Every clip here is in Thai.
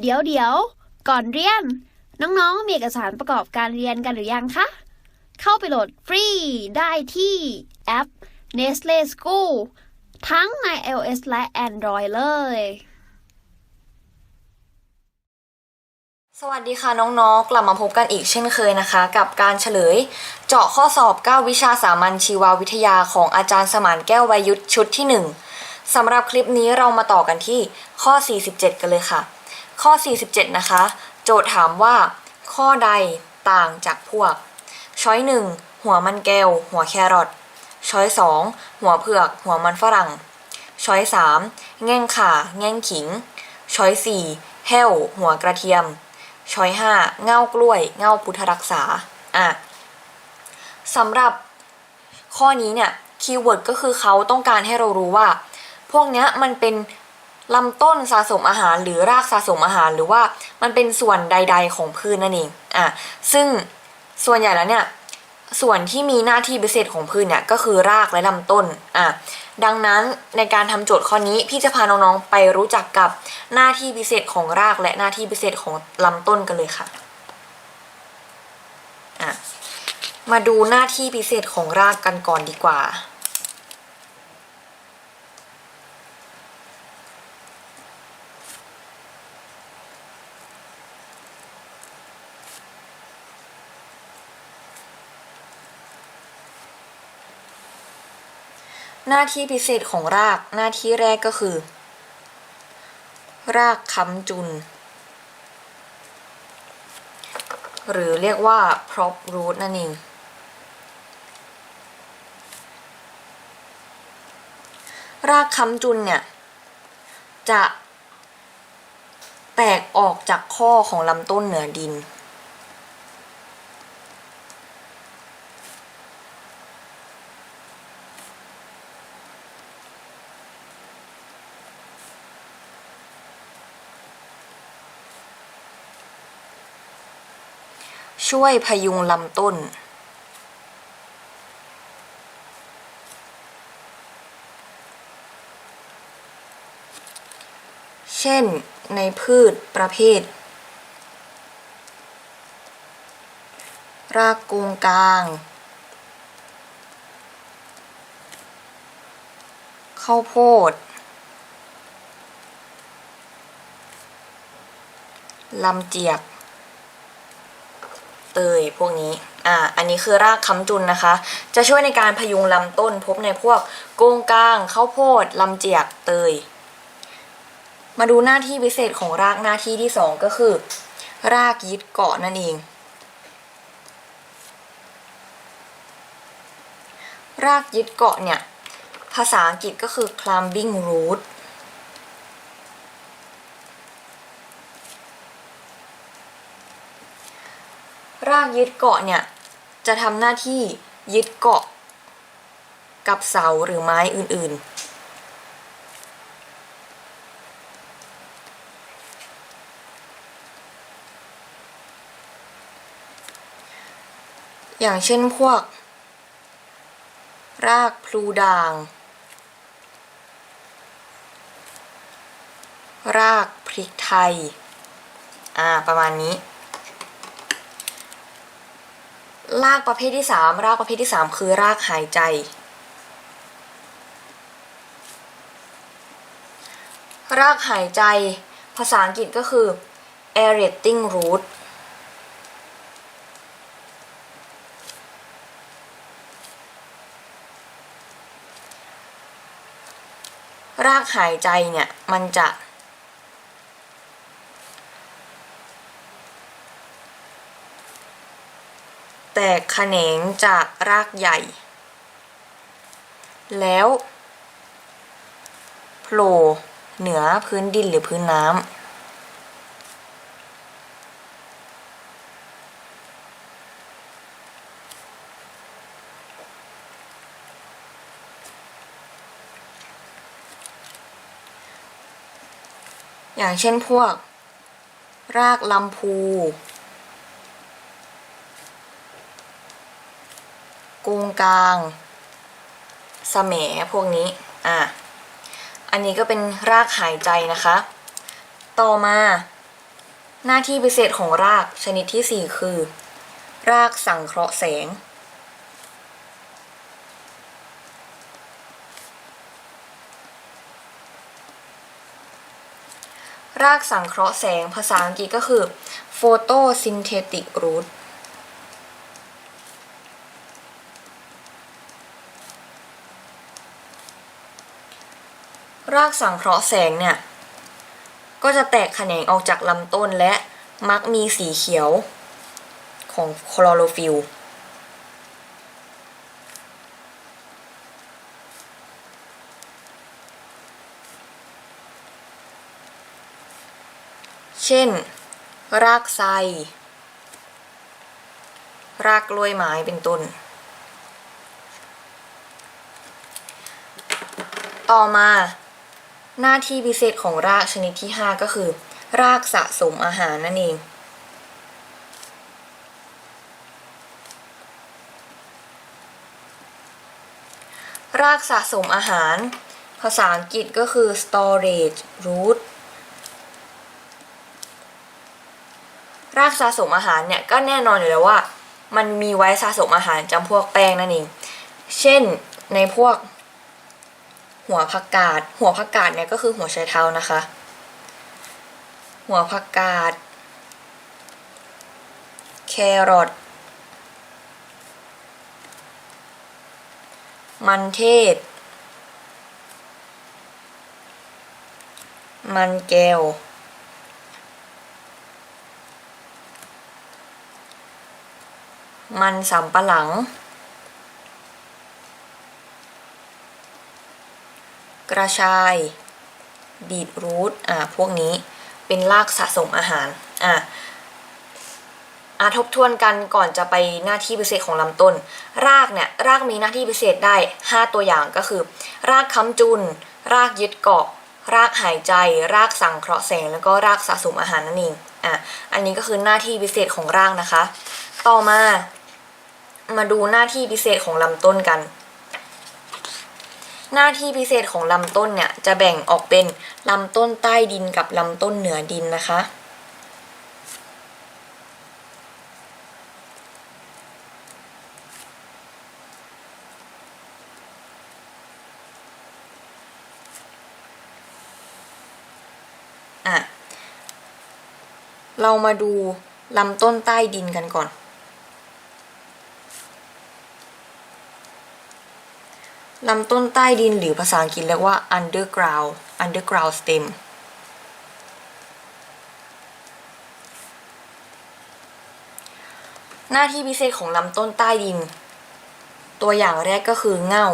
เดี๋ยวเดี๋ยว ก่อนเรียน น้องๆ มีเอกสารประกอบการเรียนกันหรือยังคะ เข้าไปโหลดฟรีได้ที่แอป Nestle School ทั้งใน iOS และ Android เลย สวัสดีค่ะน้องๆ กลับมาพบกันอีกเช่นเคยนะคะ กับการเฉลย เจาะข้อสอบ 9 วิชาสามัญชีววิทยาของอาจารย์สมานแก้ววัยยุทธชุดที่ 1สำหรับคลิปนี้เรามาต่อกันที่ข้อ 47 กันเลยค่ะ ข้อ 47 นะคะ โจทย์ถามว่าข้อใดต่างจากพวก ช้อย 1 หัวมันแก้ว หัวแครอทช้อย 2 หัวเผือก หัวมันฝรั่ง ช้อย 3 แง่งข่า แง่งขิง ช้อย 4 แห้ว หัวกระเทียม ช้อย 5 เง่ากล้วย เง่าพุทธรักษา อะสำหรับข้อนี้เนี่ยคีย์เวิร์ดก็คือเขาต้องการให้เรารู้ว่า พวกเนี้ยมันเป็น ลำต้นสะสมอาหารหรือรากสะสมอาหารหรือว่ามันเป็นส่วนใด ๆ ของพืชนั่นเองอะซึ่งส่วนใหญ่แล้วเนี่ยส่วนที่มีหน้าที่พิเศษของพืชเนี่ยก็คือรากและลำต้นอะดังนั้นในการทำโจทย์ข้อนี้พี่จะพาน้องๆไปรู้จักกับหน้าที่พิเศษของรากและหน้าที่พิเศษของลำต้นกันเลยค่ะอะมาดูหน้าที่พิเศษของรากกันก่อนดีกว่า หน้าที่พิเศษของรากหน้าที่แรกก็คือ รากค้ำจุน หรือเรียกว่า prop root นั่นเองรากค้ำจุนเนี่ย จะแตกออกจากข้อของลำต้นเหนือดิน ช่วยพยุงลำต้น เช่นในพืชประเภท รากกงกลาง ข้าวโพดลำเจียก เตยพวกนี้อ่าอันนี้คือรากค้ำจุนนะคะ จะช่วยในการพยุงลำต้นพบในพวกโกงกลางข้าวโพดลำเจียกเตย มาดูหน้าที่พิเศษของรากหน้าที่ที่สองก็คือ รากยึดเกาะนั่นเอง รากยึดเกาะเนี่ย ภาษาอังกฤษก็คือ climbing root รากยึดเกาะเนี่ย จะทำหน้าที่ยึดเกาะ กับเสาหรือไม้อื่นๆ อย่างเช่นพวก รากพลูด่าง รากพริกไทย อ่า ประมาณนี้ รากประเภทที่ 3 รากประเภทที่ 3 คือรากหายใจ รากหายใจ ภาษาอังกฤษก็คือ aerating root รากหายใจเนี่ย มันจะ แตกแขนงจากรากใหญ่ แล้วโผล่เหนือพื้นดินหรือพื้นน้ำอย่างเช่นพวก รากลำพู กูงกลางสแหมพวกนี้ อะ อันนี้ก็เป็นรากหายใจนะคะ ต่อมา หน้าที่พิเศษของรากชนิดที่ 4 คือ รากสังเคราะห์แสง รากสังเคราะห์แสงภาษาอังกฤษก็คือ photosynthetic root รากสังเคราะห์แสงเนี่ย ก็จะแตกแขนงออกจากลำต้นและมักมีสีเขียวของคลอโรฟิลเช่น รากไทรรากกล้วยไม้เป็นต้น ต่อมา หน้าที่พิเศษของรากชนิดที่ 5 ก็คือ รากสะสมอาหารนั่นเอง รากสะสมอาหาร ภาษาอังกฤษก็คือ storage root รากสะสมอาหารเนี่ยก็แน่นอนอยู่แล้วว่า มันมีไว้สะสมอาหารจำพวกแป้งนั่นเอง เช่นในพวก หัวผักกาด หัวผักกาดเนี่ยก็คือหัวไชเท้านะคะ หัวผักกาด แครอท มันเทศ มันแก้ว มันสำปะหลัง กระชาย บีทรูทอ่าพวกนี้เป็นรากสะสมอาหารอ่าอาทบทวนกันก่อนจะไปหน้าที่พิเศษของลำต้น รากเนี่ยรากมีหน้าที่พิเศษได้ 5 ตัวอย่างก็คือ รากค้ำจุน รากยึดเกาะ รากหายใจ รากสังเคราะห์แสง แล้วก็รากสะสมอาหารนั่นเองอะอันนี้ก็คือหน้าที่พิเศษของรากนะคะ ต่อมา มาดูหน้าที่พิเศษของลำต้นกัน หน้าที่พิเศษของลำต้นเนี่ยจะแบ่งออกเป็นลำต้นใต้ดินกับลำต้นเหนือดินนะคะอะเรามาดูลำต้นใต้ดินกันก่อน ลำต้นใต้ดินหรือภาษาอังกฤษเรียกว่า underground underground stem หน้าที่พิเศษของลำต้นใต้ดิน ตัวอย่างแรกก็คือเง่า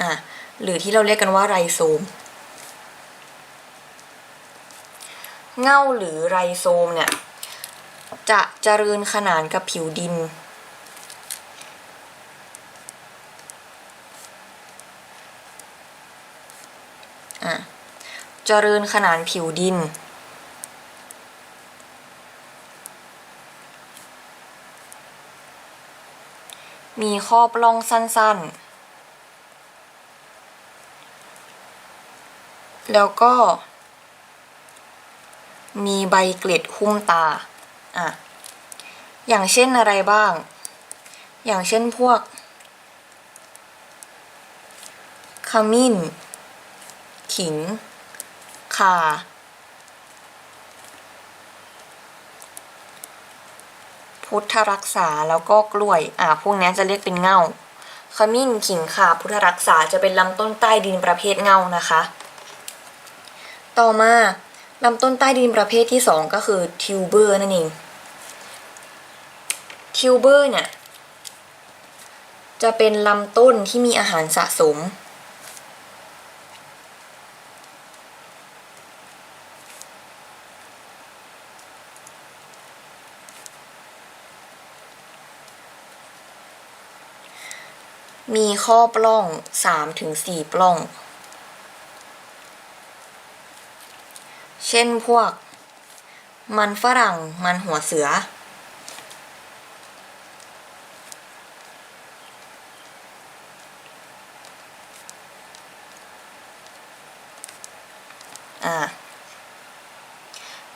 อะหรือที่เราเรียกกันว่าไรโซม เง่าหรือไรโซมเนี่ย จะเจริญขนานกับผิวดิน อะ เจริญขนานผิวดิน มีขอปล้องสั้นๆ แล้วก็ มีใบเกล็ดหุ้มตา อะ อย่างเช่นอะไรบ้าง อย่างเช่นพวก ขมิ้น ขิง ข่าพุทธรักษาแล้วก็กล้วย อะพวกนี้จะเรียกเป็นเง่าขมิ้นขิงข่าพุทธรักษาจะเป็นลำต้นใต้ดินประเภทเง่านะคะ ต่อมาลำต้นใต้ดินประเภทที่ 2 ก็คือทิวเบอร์นั่นเองทิวเบอร์เนี่ยจะเป็นลำต้นที่มีอาหารสะสม มีข้อปล้อง3-4ปล้อง เช่นพวก มันฝรั่งมันหัวเสือ อ่า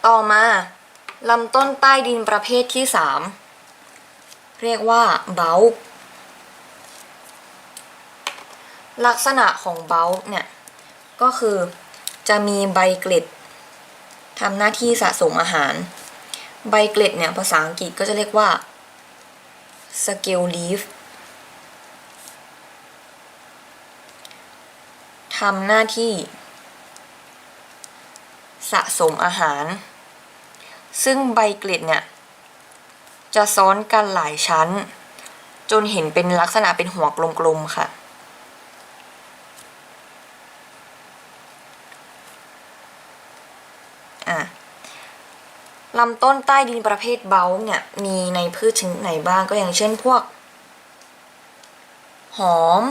ต่อมาลำต้นใต้ดินประเภทที่สามเรียกว่าเบล ลักษณะของเบลเนี่ย ก็คือจะมีใบเกล็ดทำหน้าที่สะสมอาหาร ใบเกล็ดเนี่ย ภาษาอังกฤษก็จะเรียกว่า scale leaf ทำหน้าที่ สะสมอาหาร ซึ่งใบเกล็ดเนี่ย จะซ้อนกันหลายชั้น จนเห็นเป็นลักษณะเป็นหัวกลมๆค่ะ อะลำต้นใต้ดินประเภทเบลเนี่ยมีในพืชชนิดไหนบ้างก็อย่างเช่นพวก หอม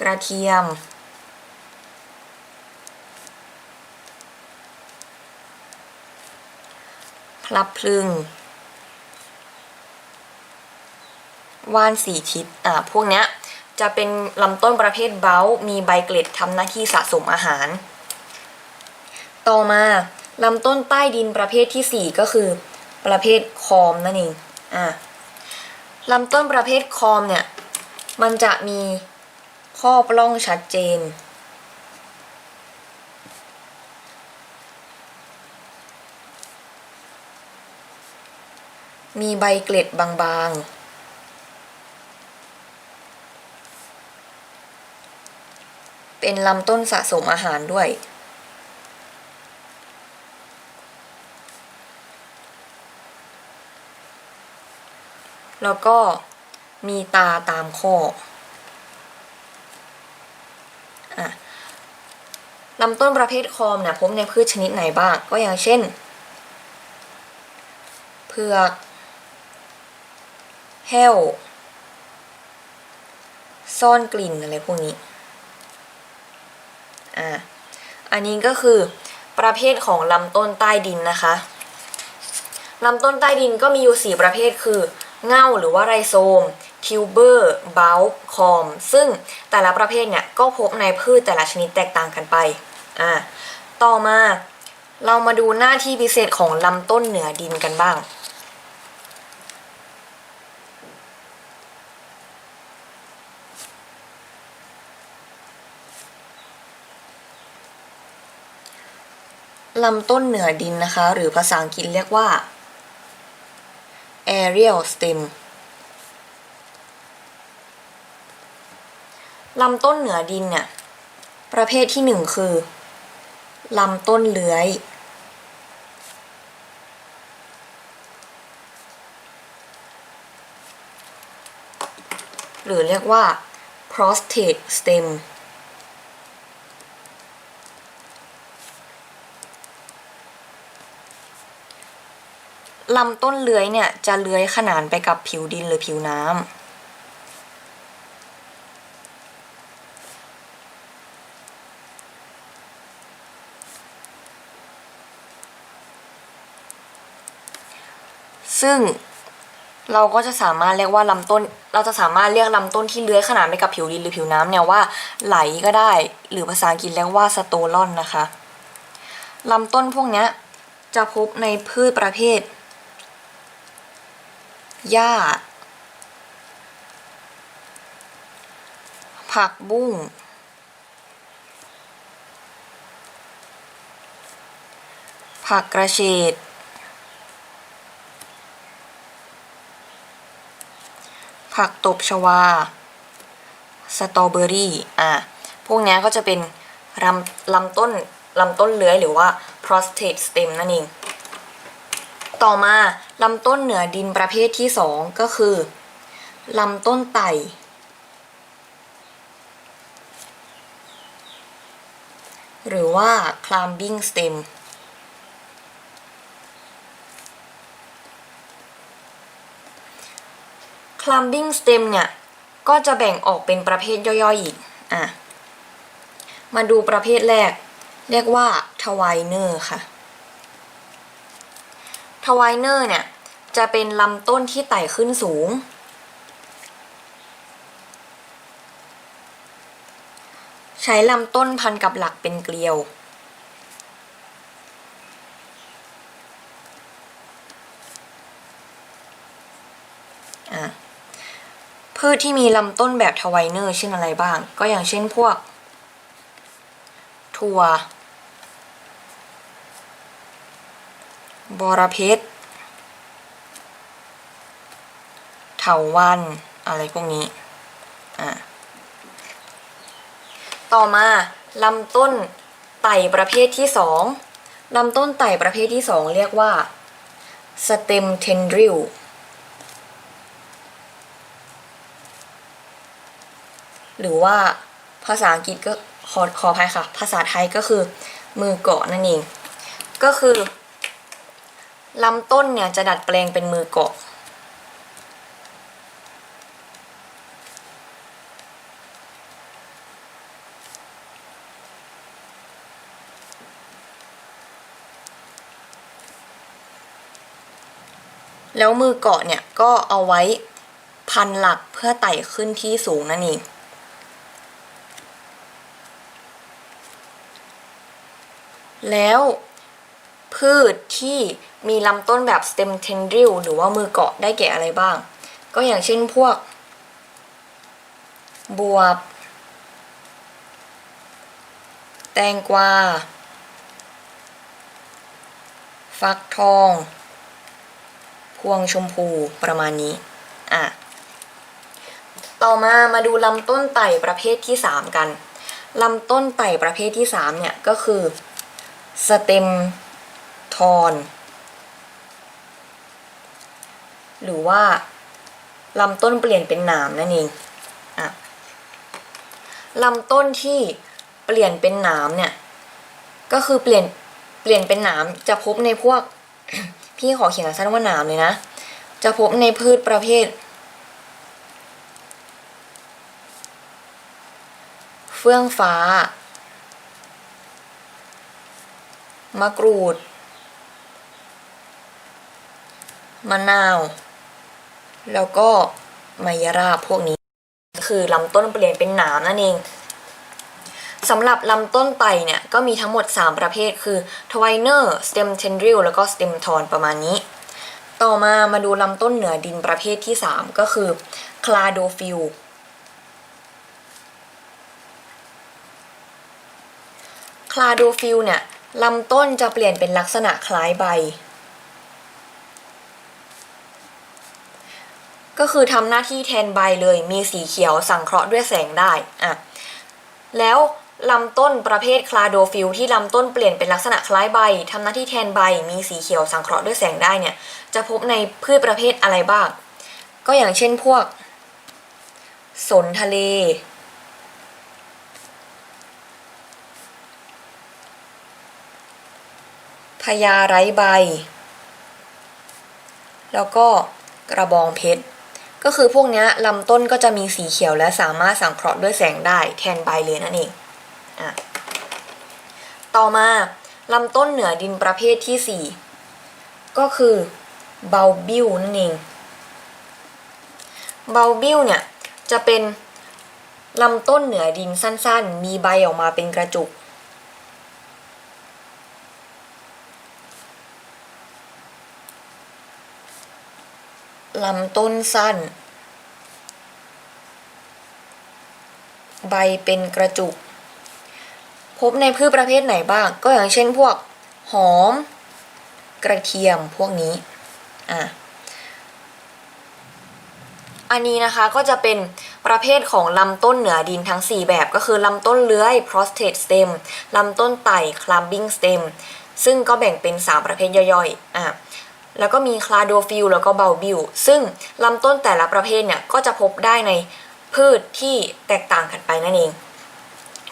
กระเทียม พลับพลึงว่านสีทิศอ่าพวกเนี้ย จะเป็นลำต้นประเภทเบ้า มีใบเกล็ดทำหน้าที่สะสมอาหาร ต่อมาลำต้นใต้ดินประเภทที่สี่ก็คือ ประเภทคอมนั่นเองอ่าลำต้นประเภทคอมเนี่ย มันจะมีข้อปล้องชัดเจน มีใบเกล็ดบางๆ เป็นลำต้นสะสมอาหารด้วย แล้วก็มีตาตามข้อะลำต้นประเภทคอมเนี่ยพบในพืชชนิดไหนบ้าง ก็อย่างเช่น เผือกแห้ว ซ่อนกลิ่นอะไรพวกนี้ อะอันนี้ก็คือประเภทของลำต้นใต้ดินนะคะลำต้นใต้ดินก็มีอยู่ 4 ประเภทคือ เง่าหรือว่าไรโซม ทิวเบอร์เบลคอม ซึ่งแต่ละประเภทเนี่ยก็พบในพืชแต่ละชนิดแตกต่างกันไปอ่าต่อมาเรามาดูหน้าที่พิเศษของลำต้นเหนือดินกันบ้าง ลำต้นเหนือดินนะคะ หรือภาษาอังกฤษเรียกว่า aerial stem ลำต้นเหนือดินเนี่ย ประเภทที่หนึ่งคือ ลำต้นเลื้อย หรือเรียกว่า prostate stem ลำต้นเลื้อยเนี่ยจะเลื้อยขนานไปกับผิวดินหรือผิวน้ำซึ่งเราก็จะสามารถเรียกว่าลำต้น เราจะสามารถเรียกลำต้นที่เลื้อยขนานไปกับผิวดินหรือผิวน้ำเนี่ยว่าไหลก็ได้ หรือภาษาอังกฤษเรียกว่าสโตลอนนะคะลำต้นพวกนี้จะพบในพืชประเภท หญ้า ผักบุ้ง ผักกระเฉด ผักตบชวา สตรอเบอรี่ อะ พวกเนี้ยก็จะเป็นลำลำต้นลำต้นเลื้อยหรือว่า prostate stem นั่นเอง ต่อมาลำต้นเหนือดินประเภทที่สองก็คือลำต้นไต่หรือว่า climbing stem climbing stem เนี่ย ก็จะแบ่งออกเป็นประเภทย่อยๆอีก อะ มาดูประเภทแรก เรียกว่าทวายเนอร์ค่ะ ทวายเนอร์เนี่ย จะเป็นลำต้นที่ไต่ขึ้นสูง ใช้ลำต้นพันกับหลักเป็นเกลียว พืชที่มีลำต้นแบบทวายเนอร์เช่นอะไรบ้าง ก็อย่างเช่นพวก ถั่ว บอระเพ็ดเถาวันอะไรพวกนี้ อะ ต่อมาลำต้นไต่ประเภทที่สองลำต้นไต่ประเภทที่สองเรียกว่า stem tendril หรือว่าภาษาอังกฤษก็ขอขออภัยค่ะ ภาษาไทยก็คือมือเกาะนั่นเอง ก็คือ ลำต้นเนี่ยจะดัดแปลงเป็นมือเกาะ แล้วมือเกาะเนี่ยก็เอาไว้พันหลักเพื่อไต่ขึ้นที่สูงนั่นเองแล้ว พืชที่มีลำต้นแบบ stem tendril หรือว่ามือเกาะได้แก่อะไรบ้าง ก็อย่างเช่นพวก บวบ แตงกวา ฟักทอง พวงชมพูประมาณนี้ อะ ต่อมามาดูลำต้นไต่ประเภทที่ 3 กัน ลำต้นไต่ประเภทที่ 3 เนี่ย ก็คือสเต็ม ทอน หรือว่าลำต้นเปลี่ยนเป็นหนามนั่นเองอะลำต้นที่เปลี่ยนเป็นหนามเนี่ย ก็คือเปลี่ยนเปลี่ยนเป็นหนามจะพบในพวก พี่ขอเขียนสั้นว่าหนามเลยนะ จะพบในพืชประเภท เฟื่องฟ้ามะกรูด มะนาว แล้วก็มายราพวกนี้ คือลำต้นเปลี่ยนเป็นหนามนั่นเองสำหรับลำต้นไตเนี่ย ก็มีทั้งหมด 3 ประเภทคือ t w i n e r stem tendril แล้วก็ stem thorn ประมาณนี้ ต่อมามาดูลำต้นเหนือดินประเภทที่ 3 ก็คือ cladophyll คลาโดฟิลเนี่ยลำต้นจะเปลี่ยนเป็นลักษณะคล้ายใบ ก็คือทำหน้าที่แทนใบเลยมีสีเขียวสังเคราะห์ด้วยแสงได้อะแล้วลำต้นประเภทคลาโดฟิลที่ลำต้นเปลี่ยนเป็นลักษณะคล้ายใบทำหน้าที่แทนใบมีสีเขียวสังเคราะห์ด้วยแสงได้เนี่ยจะพบในพืชประเภทอะไรบ้าง ก็อย่างเช่นพวก สนทะเล พญาไร้ใบ แล้วก็กระบองเพชร ก็คือพวกนี้ลำต้นก็จะมีสีเขียวและสามารถสังเคราะห์ด้วยแสงได้แทนใบเลยนั่นเองอะต่อมาลำต้นเหนือดินประเภทที่ 4 ก็คือเบลบิวนั่นเองเบลบิวเนี่ยจะเป็นลำต้นเหนือดินสั้นๆ มีใบออกมาเป็นกระจุก ลำต้นสั้น ใบเป็นกระจุก พบในพืชประเภทไหนบ้าง ก็อย่างเช่นพวกหอม กระเทียมพวกนี้ อะ อันนี้นะคะก็จะเป็นประเภทของลำต้นเหนือดินทั้ง 4 แบบก็คือลำต้นเลื้อย prostate stem ลำต้นไต่ clumping stem ซึ่งก็แบ่งเป็น 3 ประเภทย่อยๆ อะ แล้วก็มีคลาโดฟิลแล้วก็เบลบิวซึ่งลำต้นแต่ละประเภทเนี่ยก็จะพบได้ในพืชที่แตกต่างกันไปนั่นเอง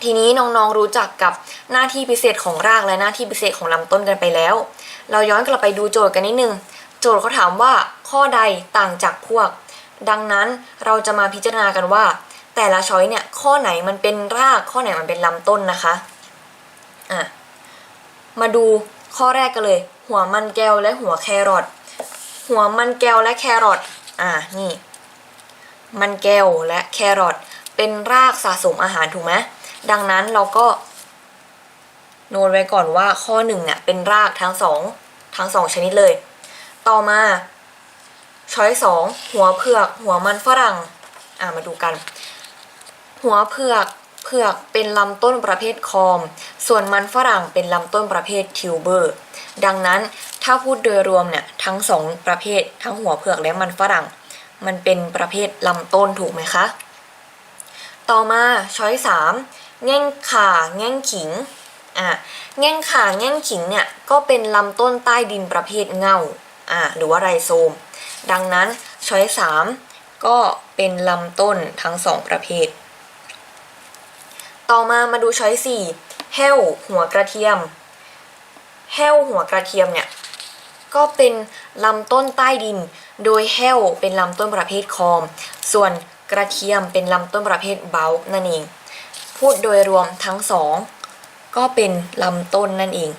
ทีนี้น้องๆรู้จักกับหน้าที่พิเศษของรากและหน้าที่พิเศษของลำต้นกันไปแล้ว เราย้อนกลับไปดูโจทย์กันนิดนึง โจทย์เขาถามว่าข้อใดต่างจากพวก ดังนั้นเราจะมาพิจารณากันว่า แต่ละช้อยเนี่ยข้อไหนมันเป็นรากข้อไหนมันเป็นลำต้นนะคะอะมาดูข้อแรกกันเลย หัวมันแก้วและหัวแครอทหัวมันแก้วและแครอทอะนี่ มันแก้วและแครอทเป็นรากสะสมอาหารถูกไหมดังนั้นเราก็โน้ตไว้ก่อนว่าข้อหนึ่งเนี่ยเป็นรากทั้งสองทั้งสองชนิดเลย ต่อมาช้อยสองหัวเผือกหัวมันฝรั่ง อ่ามาดูกัน หัวเผือกเผือกเป็นลำต้นประเภทคอม ส่วนมันฝรั่งเป็นลำต้นประเภททิวเบอร์ ดังนั้นถ้าพูดโดยรวมเนี่ยทั้งสองประเภททั้งหัวเผือกและมันฝรั่ง มันเป็นประเภทลำต้นถูกไหมคะ ต่อมาช้อยสามแง่งขาแง่งขิงอะแง่งขาแง่งขิงเนี่ยก็เป็นลำต้นใต้ดินประเภทเงาอะหรือว่าไรโซม ดังนั้นช้อยสามก็เป็นลำต้นทั้งสองประเภท ต่อมามาดูช้อยสี่แห้วหัวกระเทียม แห้วหัวกระเทียมเนี่ยก็เป็นลำต้นใต้ดิน โดยแห้วเป็นลำต้นประเภทคอม ส่วนกระเทียมเป็นลำต้นประเภทเบลนั่นเอง พูดโดยรวมทั้งสองก็เป็นลำต้นนั่นเอง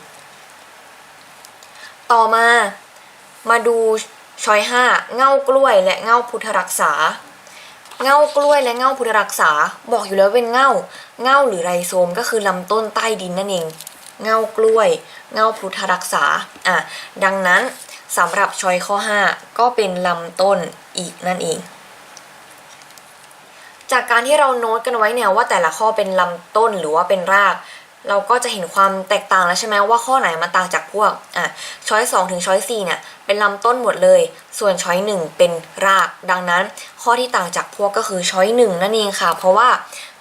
ต่อมามาดูช้อยห้าเง่ากล้วยและเง่าพุทธรักษา เง่ากล้วยและเง่าพุทธรักษา บอกอยู่แล้วเป็นเง่า เง่าหรือไรโซมก็คือลำต้นใต้ดินนั่นเอง เง่ากล้วย เง่าพุทธรักษาอะดังนั้นสำหรับชอยข้อ 5 ก็เป็นลำต้นอีกนั่นเอง จากการที่เราโน้ตกันไว้เนี่ยว่าแต่ละข้อเป็นลำต้นหรือว่าเป็นราก เราก็จะเห็นความแตกต่างแล้วใช่ไหมว่าข้อไหนมันต่างจากพวกอะช้อย2ถึงช้อย4เนี่ยเป็นลำต้นหมดเลย ส่วนช้อย1เป็นราก ดังนั้น ข้อที่ต่างจากพวกก็คือช้อย1นั่นเองค่ะ เพราะว่า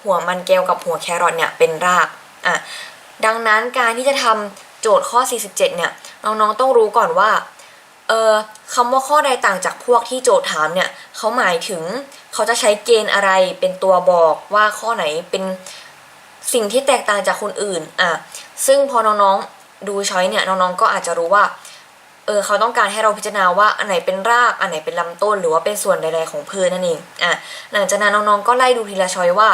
หัวมันแก้วกับหัวแครอทเนี่ยเป็นรากอะ ดังนั้นการที่จะทำโจทย์ข้อ 47 เนี่ยน้องๆต้องรู้ก่อนว่าเออคำว่าข้อใดต่างจากพวกที่โจทย์ถามเนี่ยเขาหมายถึงเขาจะใช้เกณฑ์อะไรเป็นตัวบอกว่าข้อไหนเป็นสิ่งที่แตกต่างจากคนอื่นอะซึ่งพอน้องๆดูช้อยเนี่ยน้องๆก็อาจจะรู้ว่าเออเขาต้องการให้เราพิจารณาว่าอันไหนเป็นรากอันไหนเป็นลำต้น หรือว่าเป็นส่วนใดๆของพืชนั่นเองอะหลังจากนั้นน้องๆก็ไล่ดูทีละช้อยว่า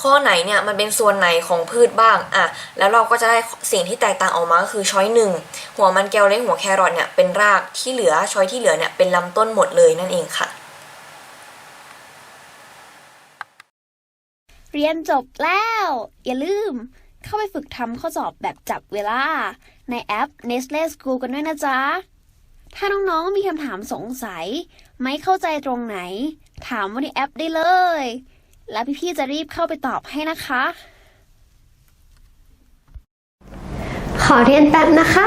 ข้อไหนเนี่ยมันเป็นส่วนไหนของพืชบ้างอะแล้วเราก็จะได้สิ่งที่แตกต่างออกมาก็คือช้อยหนึ่งหัวมันแก้วเล็กหัวแครอทเนี่ยเป็นรากที่เหลือช้อยที่เหลือเนี่ยเป็นลำต้นหมดเลยนั่นเองค่ะ เรียนจบแล้ว อย่าลืม เข้าไปฝึกทำข้อสอบแบบจับเวลา ในแอป Nestle School กันด้วยนะจ๊ะ ถ้าน้องๆมีคำถามสงสัย ไม่เข้าใจตรงไหน ถามว่าในแอปได้เลย แล้วพี่ๆจะรีบเข้าไปตอบให้นะคะ ขอเรียนแป๊บนะคะ